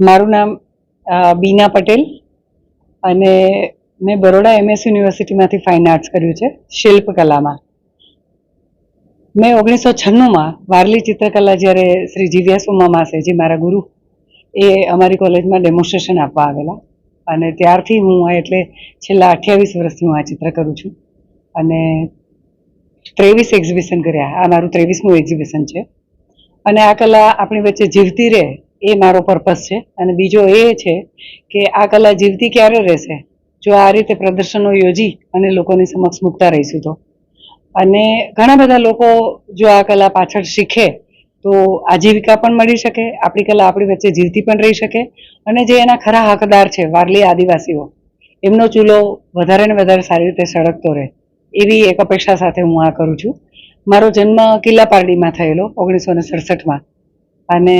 મારું નામ બીના પટેલ અને મેં બરોડા એમએસ યુનિવર્સિટીમાંથી ફાઇન આર્ટ્સ કર્યું છે, શિલ્પકલામાં. મેં ઓગણીસો છન્નુંમાં વારલી ચિત્રકલા જ્યારે શ્રી જીવ્યાસુ માસે, જે મારા ગુરુ, એ અમારી કોલેજમાં ડેમોન્સ્ટ્રેશન આપવા આવેલા. અને ત્યારથી હું એટલે છેલ્લા અઠ્યાવીસ વર્ષથી હું આ ચિત્ર કરું છું. અને ત્રેવીસ એક્ઝિબિશન કર્યા. આ મારું ત્રેવીસમું એક્ઝિબિશન છે. અને આ કલા આપણી વચ્ચે જીવતી રહે એ મારો પર્પસ છે. અને બીજો એ છે કે આ કલા જીવતી ક્યારે રહેશે? જો આ રીતે પ્રદર્શનો યોજી અને લોકોની સમક્ષ મૂકતા રહીશું તો. અને ઘણા બધા લોકો જો આ કલા પાછળ શીખે તો આજીવિકા પણ મળી શકે, આપણી કલા આપણી વચ્ચે જીવતી પણ રહી શકે. અને જે એના ખરા હકદાર છે, વારલી આદિવાસીઓ, એમનો ચૂલો વધારે ને વધારે સારી રીતે સળગતો રહે. એવી એક અપેક્ષા સાથે હું આ કરું છું. મારો જન્મ કિલ્લા પારડીમાં થયેલો, ઓગણીસો ને સડસઠમાં. અને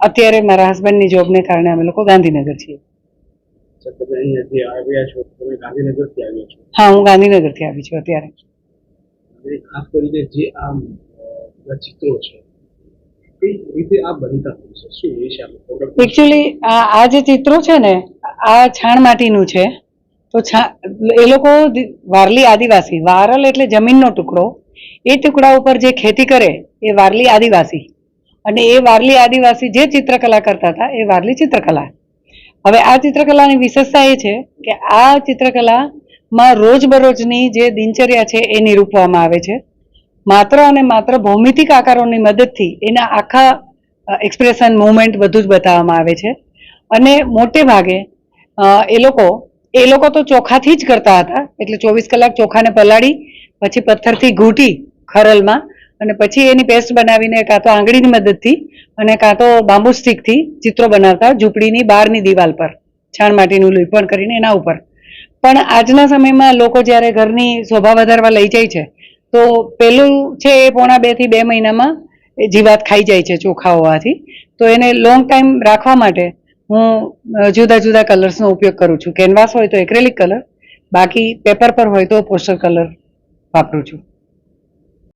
અત્યારે મારા હસબન્ડની જોબને કારણે અમે લોકો ગાંધીનગર છીએ. હા હું ગાંધીનગરથી આવી છું અત્યારે. ખાસ કરીને જે આ ચિત્રો છે એકચ્યુઅલી આ જે ચિત્રો છે ને આ છાણ માટીનું છે. તો છા એ લોકો વારલી આદિવાસી વારલ એટલે જમીનનો ટુકડો. એ ટુકડા ઉપર જે ખેતી કરે એ વારલી આદિવાસી. અને એ વારલી આદિવાસી જે ચિત્રકલા કરતા હતા, એ વારલી ચિત્રકલા. હવે આ ચિત્રકલાની વિશેષતા એ છે કે આ ચિત્રકલામાં રોજબરોજની જે દિનચર્યા છે એ નિરૂપવામાં આવે છે. માત્ર અને માત્ર ભૌમિતિક આકારોની મદદથી એના આખા એક્સપ્રેશન મુવમેન્ટ બધું જ બતાવવામાં આવે છે. અને મોટે ભાગે એ લોકો એ લોકો તો ચોખાથી જ કરતા હતા. એટલે ચોવીસ કલાક ચોખાને પલાળી, પછી પથ્થરથી ઘૂંટી ખરલમાં અને પછી એની પેસ્ટ બનાવીને કાં તો આંગળીની મદદથી અને કાં તો બાંબુ સ્ટીકથી ચિત્રો બનાવતા ઝૂંપડીની બહારની દિવાલ પર, છાણ માટીનું લીપણ કરીને એના ઉપર. પણ આજના સમયમાં લોકો જ્યારે ઘરની શોભા વધારવા લઈ જાય છે, તો પેલું છે એ પોણા બેથી બે મહિનામાં જીવાત ખાઈ જાય છે ચોખા હોવાથી તો એને લોંગ ટાઈમ રાખવા માટે હું જુદા જુદા કલર્સનો ઉપયોગ કરું છું. કેનવાસ હોય તો એક્રેલિક કલર બાકી પેપર પર હોય તો પોસ્ટર કલર વાપરું છું.